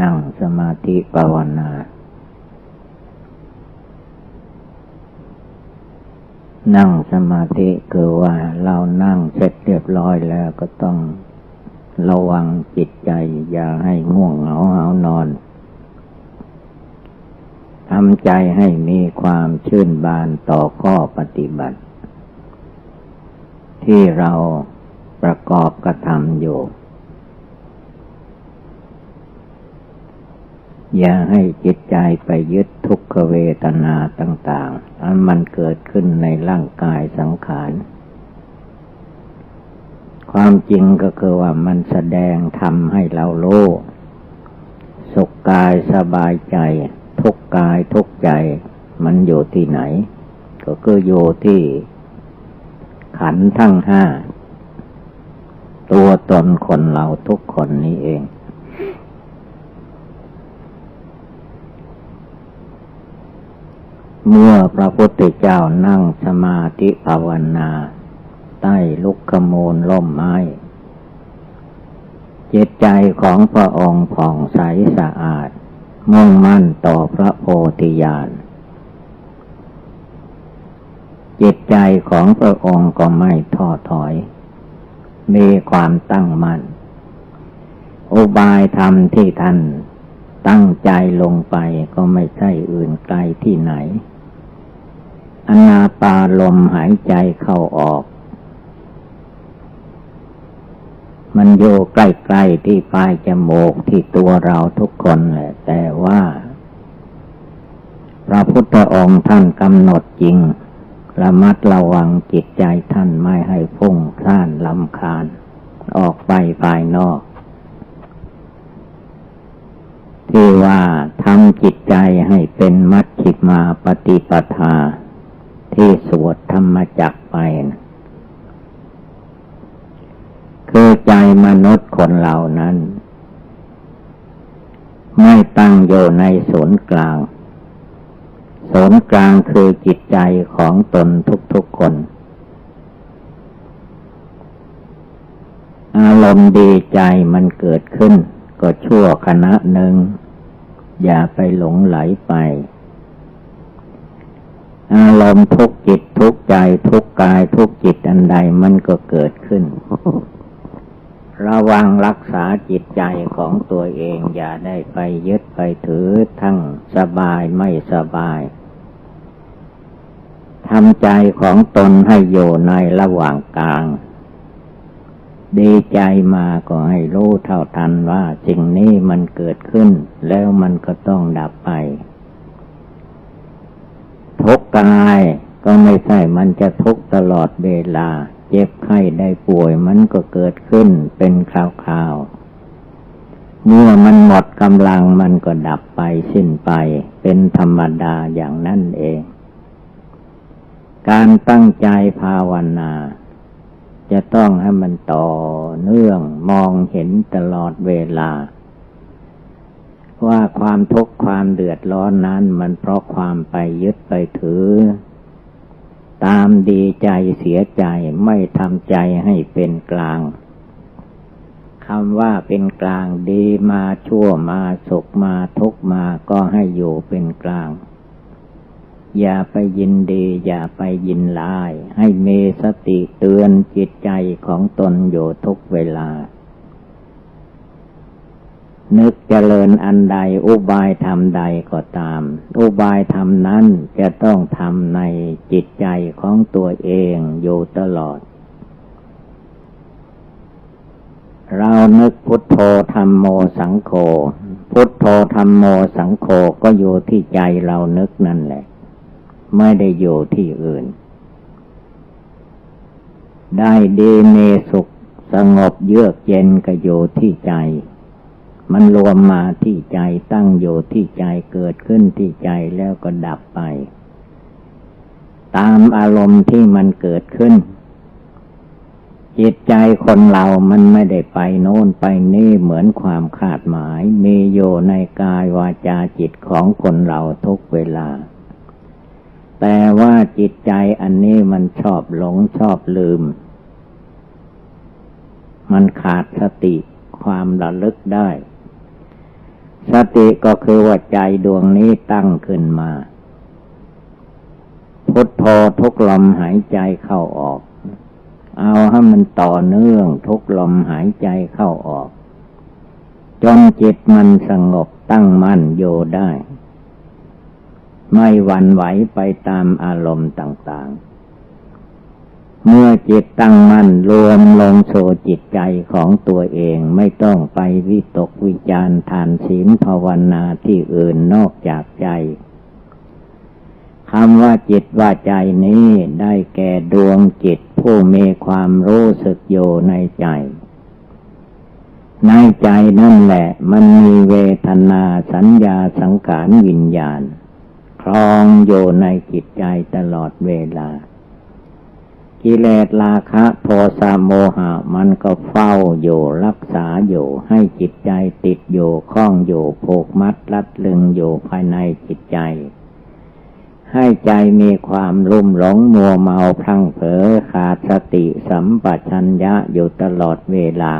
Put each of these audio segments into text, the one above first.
นั่งสมาธิภาวนา นั่งสมาธิคือว่าเรานั่งเสร็จเรียบร้อยแล้วก็ต้องระวังจิตใจ อย่าให้ง่วงเหงาหานอนทำใจให้มีความชื่นบานต่อข้อปฏิบัติ ที่เราประกอบกระทำอยู่ อย่าให้จิตใจไปยึดทุกขเวทนาต่างๆอันมันเกิดขึ้นในร่างกายสังขาร ความจริงก็คือว่ามันแสดงทำให้เราโลสุขกายสบายใจ ทุกกายทุกใจ มันอยู่ที่ไหน ก็คืออยู่ที่ ขันทั้งห้า ตัวตนคนเราทุกคนนี้เอง เมื่อพระพุทธเจ้านั่งสมาธิภาวนา ใต้ลุกขมูลล่มไม้ จิตใจของพระองค์ผ่องใสสะอาด มุ่งมั่นต่อพระโพธิญาณจิตใจของพระองค์ก็ไม่ท้อถอย มีความตั้งมั่น อุบายธรรมที่ท่านตั้งใจลงไปก็ไม่ใช่อื่นไกลที่ไหน อนาปาลมหายใจเข้าออก มันอยู่ใกล้ๆที่ปลายจมูกที่ตัวเราทุกคนแหละ แต่ว่า พระพุทธองค์ท่านกำหนดจริง ระมัดระวังจิตใจท่านไม่ให้พุ่งพล่านลำคาญ ออกไปภายนอก ที่ว่าทำจิตใจให้เป็นมัชฌิมาปฏิปทา ที่สวดธรรมจักไปนะคือใจมนุษย์คนเหล่านั้น ไม่ตั้งอยู่ในศูนย์กลาง ศูนย์กลางคือจิตใจของตนทุกๆคน อารมณ์ดีใจมันเกิดขึ้น ก็ชั่วขณะหนึ่ง อย่าไปหลงไหลไป อารมณ์ทุกจิตทุกใจทุกกายทุกจิตอันใดมันก็เกิดขึ้น ระวังรักษาจิตใจของตัวเองอย่าได้ไปยึดไปถือทั้งสบายไม่สบายทำใจของตนให้อยู่ในระหว่างกลาง ดีใจมาก็ให้รู้เท่าทันว่าสิ่งนี้มันเกิดขึ้น แล้วมันก็ต้องดับไป ทุกกายก็ไม่ใช่มันจะทุกตลอดเวลา เจ็บไข้ได้ป่วยมันก็เกิดขึ้นเป็นคราวๆ เมื่อมันหมดกำลังมันก็ดับไปสิ้นไป เป็นธรรมดาอย่างนั้นเอง การตั้งใจภาวนา จะต้องให้มันต่อเนื่องมองเห็นตลอดเวลา ว่าความทุกข์ความเดือดร้อนนั้น มันเพราะความไปยึดไปถือ ตามดีใจเสียใจไม่ทำใจให้เป็นกลางคำว่าเป็นกลางดีมาชั่วมาสุขมาทุกมาก็ให้อยู่เป็นกลาง อย่าไปยินดี อย่าไปยินลาย ให้เมสติเตือนจิตใจของตนอยู่ทุกเวลา นึกเจริญอันใด อุบายทำใดก็ตาม อุบายทำนั้นจะต้องทำในจิตใจของตัวเองอยู่ตลอด เรานึกพุทโธธรรมโมสังโฆพุทโธธรรมโมสังโฆก็อยู่ที่ใจเรานึกนั่นแหละ ไม่ได้อยู่ที่อื่น ได้ดีเมสุขสงบเยือกเย็นก็อยู่ที่ใจ มันรวมมาที่ใจตั้งอยู่ที่ใจเกิดขึ้นที่ใจแล้วก็ดับไป ตามอารมณ์ที่มันเกิดขึ้น จิตใจคนเรามันไม่ได้ไปโน่นไปนี่เหมือนความคาดหมาย มีโยในกายวาจาจิตของคนเราทุกเวลา แต่ว่าจิตใจอันนี้มันชอบหลงชอบลืม มันขาดสติความระลึกได้ สติก็คือว่าใจดวงนี้ตั้งขึ้นมา พุทโธทุกลมหายใจเข้าออก เอาให้มันต่อเนื่องทุกลมหายใจเข้าออก จนจิตมันสงบตั้งมั่นโยได้ ไม่หวั่นไหวไปตามอารมณ์ต่าง ๆ เมื่อจิตตั้งมั่นรวมลงโชจิตใจของตัวเองไม่ต้องไปวิตกวิจารทานศีลภาวนาที่อื่นนอกจากใจคำว่าจิตว่าใจนี้ได้แก่ดวงจิตผู้มีความรู้สึกอยู่ในใจ ในใจนั่นแหละมันมีเวทนาสัญญาสังขารวิญญาณครองอยู่ในจิตใจตลอดเวลา กิเลสราคะโทสะโมหะ มันก็เฝ้าอยู่รักษาอยู่ให้จิตใจติดอยู่คล้องอยู่ผูกมัดรัดลึงอยู่ภายในจิตใจ ให้ใจมีความลุ่มหลงมัวเมาพลังเผลอขาดสติสัมปชัญญะอยู่ตลอดเวลา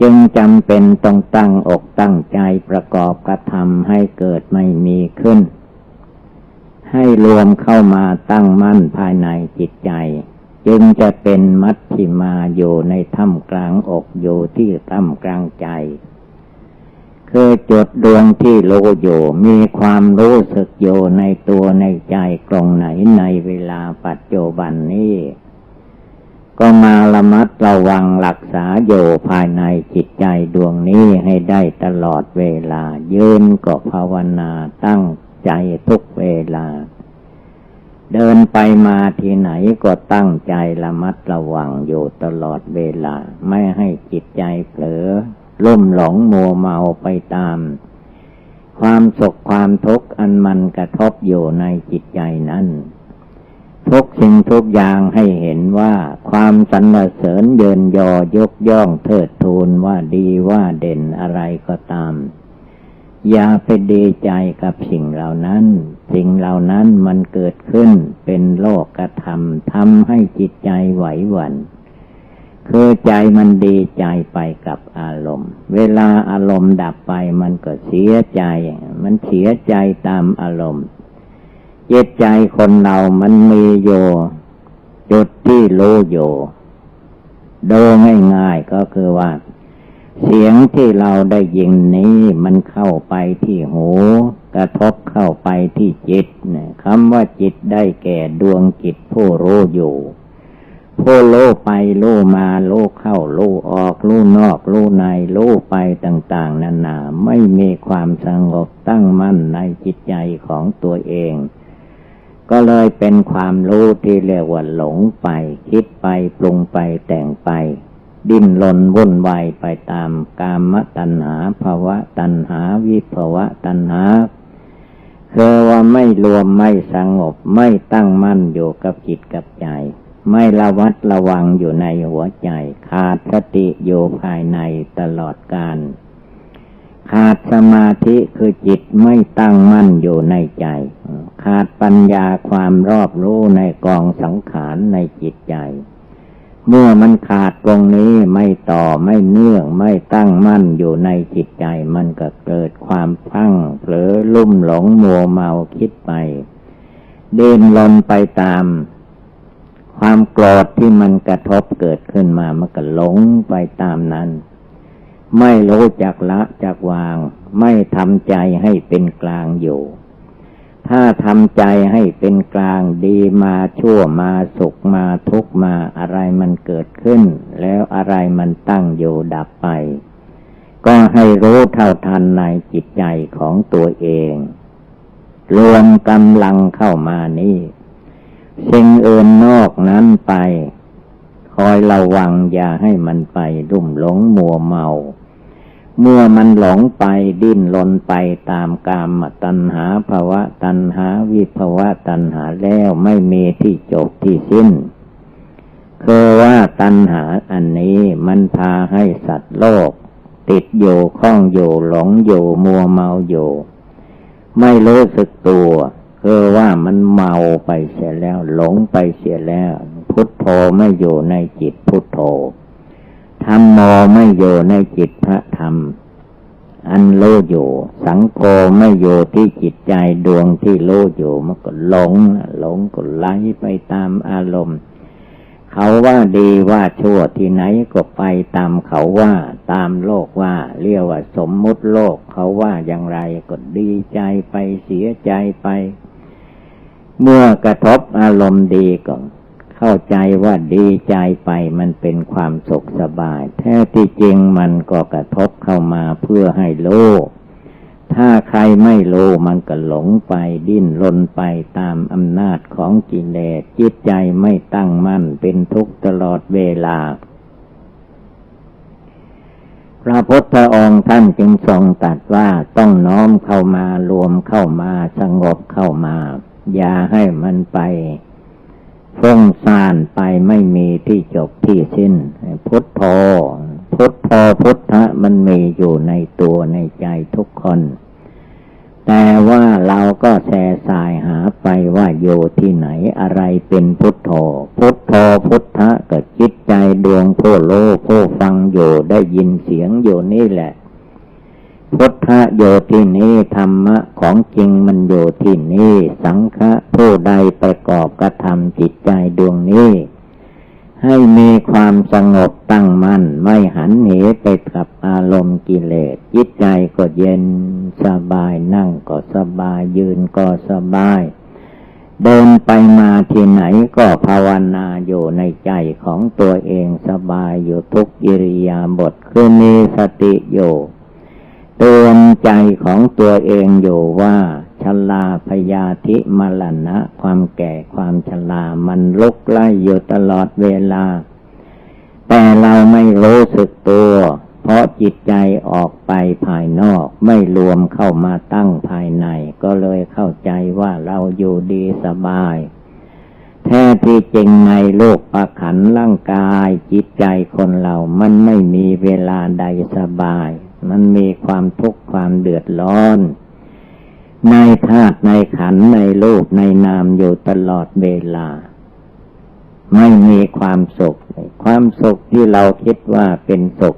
จึงจำเป็นต้องตั้งอกตั้งใจประกอบกระทำให้เกิดไม่มีขึ้น ให้รวมเข้ามาตั้งมั่นภายในจิตใจ จึงจะเป็นมัชฌิมาอยู่ในถ้ำกลางอกอยู่ที่ถ้ำกลางใจ คือจุดดวงที่รู้อยู่มีความรู้สึกอยู่ในตัวในใจตรงไหนในเวลาปัจจุบันนี้ก็มาระมัดระวังรักษาอยู่ภายในจิตใจดวงนี้ให้ได้ตลอดเวลายืนก็ภาวนาตั้ง ใจทุกเวลา เดินไปมาที่ไหนก็ตั้งใจระมัดระวังอยู่ตลอดเวลา ไม่ให้จิตใจเผลอลุ่มหลงมัวเมาไปตาม ความสุขความทุกข์อันมันกระทบอยู่ในจิตใจนั้นทุกสิ่งทุกอย่างให้เห็นว่าความสรรเสริญเยินยอยกย่องเทิดทูนว่าดีว่าเด่นอะไรก็ตาม อย่าไปดีใจกับสิ่งเหล่านั้น สิ่งเหล่านั้นมันเกิดขึ้นเป็นโลกกระทำทำให้จิตใจไหวหวัน่นคือใจมันดีใจไปกับอารมณ์ เวลาอารมณ์ดับไปมันก็เสียใจ มันเสียใจตามอารมณ์จิตใจคนเรามันมีโยจุดที่รู้โย โดง่ายๆก็คือว่า เสียงที่เราได้ยินนี้มันเข้าไปที่หู กระทบเข้าไปที่จิตคำว่าจิตได้แก่ดวงจิตผู้รู้อยู่ ผู้ลูไปลูมาลูเข้าลูออกลูนอกลูในลูไปต่าง ๆนานาไม่มีความสงบตั้งมั่นในจิตใจของตัวเองก็เลยเป็นความรู้ที่เรียกว่าหลงไป คิดไปปรุงไปแต่งไป ดิ้นรนวุ่นวายไปตามกามตัณหาภาวะตัณหาวิภาวะตัณหาคือว่าไม่รวมไม่สงบไม่ตั้งมั่นอยู่กับจิตกับใจ ไม่ระวัดระวังอยู่ในหัวใจ ขาดสติอยู่ภายในตลอดกาลขาดสมาธิคือจิตไม่ตั้งมั่นอยู่ในใจ ขาดปัญญาความรอบรู้ในกองสังขารในจิตใจ เมื่อมันขาดตรงนี้ไม่ต่อไม่เนื่องไม่ตั้งมั่นอยู่ในจิตใจ มันก็เกิดความพังเผลอลุ่มหลงมัวเมาคิดไปเดินลนไปตาม ความโกรธที่มันกระทบเกิดขึ้นมามันก็หลงไปตามนั้น ไม่รู้จักละจักวาง ไม่ทำใจให้เป็นกลางอยู่ ถ้าทำใจให้เป็นกลางดีมาชั่วมาสุขมาทุกมาอะไรมันเกิดขึ้น แล้วอะไรมันตั้งอยู่ดับไป ก็ให้รู้เท่าทันในจิตใจของตัวเอง รวมกำลังเข้ามานี่สิ่งอื่นนอกนั้นไป คอยระวังอย่าให้มันไปรุ่มหลงมัวเมา เมื่อมันหลงไปดิ้นลนไปตามกามตัณหาภาวะตัณหาวิภาวะตัณหาแล้วไม่มีที่จบที่สิ้น คือว่าตัณหาอันนี้มันพาให้สัตว์โลก ติดอยู่ข้องอยู่หลงอยู่มัวเมาอยู่ ไม่รู้สึกตัวคือว่ามันเมาไปเสียแล้ว หลงไปเสียแล้ว พุทโธไม่อยู่ในจิตพุทโธ ธรรมโมไม่อยู่ในจิตพระธรรม อันรู้อยู่ สังโฆไม่อยู่ที่จิตใจดวงที่รู้อยู่มันก็หลงหลงก็ไหลไปตามอารมณ์ เขาว่าดีว่าชั่วที่ไหนก็ไปตามเขาว่าตามโลกว่า เรียกว่าสมมุติโลกเขาว่าอย่างไรก็ดีใจไปเสียใจไป เมื่อกระทบอารมณ์ดีก็ เข้าใจว่าดีใจไปมันเป็นความสุขสบาย แท้ที่จริงมันก็กระทบเข้ามาเพื่อให้โลกถ้าใครไม่รู้มันก็หลงไปดิ้นรนไปตามอำนาจของกิเลสจิตใจไม่ตั้งมั่นเป็นทุกข์ตลอดเวลา พระพุทธองค์ท่านจึงทรงตรัสว่าต้องน้อมเข้ามารวมเข้ามาสงบเข้ามา อย่าให้มันไป ฟุ้งซ่านไปไม่มีที่จบที่สิ้น พุทโธพุทโธพุทธะมันมีอยู่ในตัวในใจทุกคน แต่ว่าเราก็แสสายหาไปว่าอยู่ที่ไหนอะไรเป็นพุทโธ พุทโธพุทธะก็จิตใจดวงผู้โลผู้ฟังอยู่ได้ยินเสียงอยู่นี่แหละ พุทธะโยที่นี้ธรรมะของจริงมันโยที่นี้สังฆะผู้ใดประกอบกระทำจิตใจดวงนี้ ให้มีความสงบตั้งมัน่นไม่หันเหไปกับอารมณ์กิเลสจิตใจก็เย็นสบายนั่งก็สบายยืนก็สบาย เดินไปมาที่ไหนก็ภาวนาอยู่ในใจของตัวเองสบายอยู่ทุกอิริยาบถคือมีสติอยู่ เตือนใจของตัวเองอยู่ว่าชลาพยาธิมรณะ ความแก่ความชรามันลุกไล่อยู่ตลอดเวลา แต่เราไม่รู้สึกตัว เพราะจิตใจออกไปภายนอกไม่รวมเข้ามาตั้งภายใน ก็เลยเข้าใจว่าเราอยู่ดีสบาย แท้ที่จริงในโลกประขันร่างกาย จิตใจคนเรามันไม่มีเวลาใดสบาย มันมีความทุกข์ความเดือดร้อน ในธาตุในขันในรูปในนามอยู่ตลอดเวลา ไม่มีความสุข ความสุขที่เราคิดว่าเป็นสุข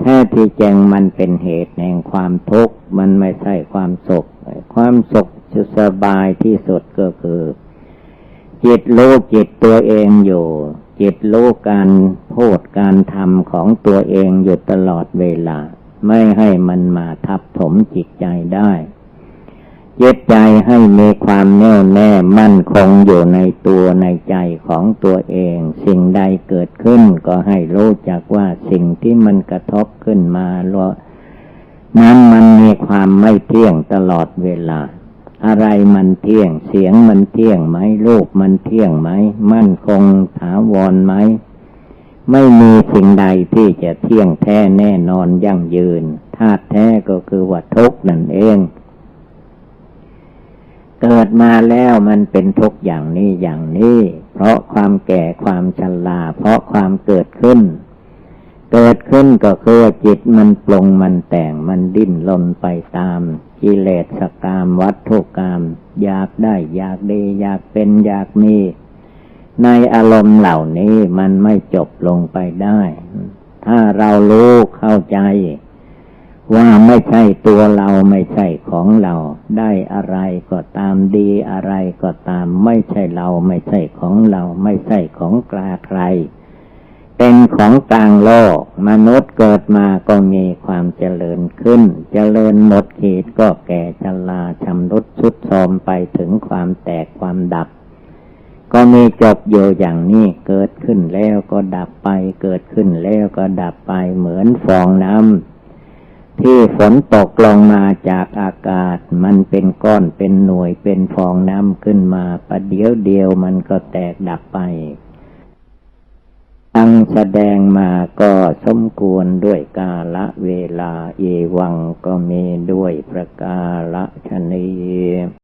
แท้ที่จริงมันเป็นเหตุแห่งความทุกข์ มันไม่ใช่ความสุข ความสุขจะสบายที่สุดก็คือ จิตรู้จิตตัวเองอยู่ จิตรู้การพูดการทำของตัวเองอยู่ตลอดเวลา ไม่ให้มันมาทับถมจิตใจได้จิตใจให้มีความแน่วแน่มั่นคงอยู่ในตัวในใจของตัวเอง สิ่งใดเกิดขึ้นก็ให้รู้จักว่าสิ่งที่มันกระทบขึ้นมาลนั้นมันมีความไม่เที่ยงตลอดเวลา อะไรมันเที่ยง เสียงมันเที่ยงไหมรูปมันเที่ยงไหม มั่นคงถาวรไหม ไม่มีสิ่งใดที่จะเที่ยงแท้แน่นอนยั่งยืนธาตุแท้ก็คือว่าทุกนั่นเอง เกิดมาแล้วมันเป็นทุกอย่างนี้อย่างนี้ เพราะความแก่ความชราเพราะความเกิดขึ้น เกิดขึ้นก็คือจิตมันปรงมันแต่งมันดิ้นรนไปตามกิเลสกามวัตถุกรรมอยากได้อยากดีอยากเป็นอยากมี ในอารมณ์เหล่านี้มันไม่จบลงไปได้ ถ้าเรารู้เข้าใจ ว่าไม่ใช่ตัวเราไม่ใช่ของเรา ได้อะไรก็ตามดีอะไรก็ตาม ไม่ใช่เราไม่ใช่ของเรา ไม่ใช่ของกลาใคร เป็นของกลางโลก มนุษย์เกิดมาก็มีความเจริญขึ้น เจริญหมดขีดก็แก่ชราชำรุดชุดโทมไปถึงความแตกความดับ มีจบอยู่อย่างนี้เกิดขึ้นแล้วก็ดับไป เกิดขึ้นแล้วก็ดับไปเหมือนฟองน้ำที่ฝนตกลงมาจากอากาศ มันเป็นก้อนเป็นหน่วยเป็นฟองน้ำขึ้นมาประเดี๋ยวเดียวมันก็แตกดับไปตั้งแสดงมาก็สมควรด้วยกาละเวลาเอวังก็มีด้วยประกาละชนี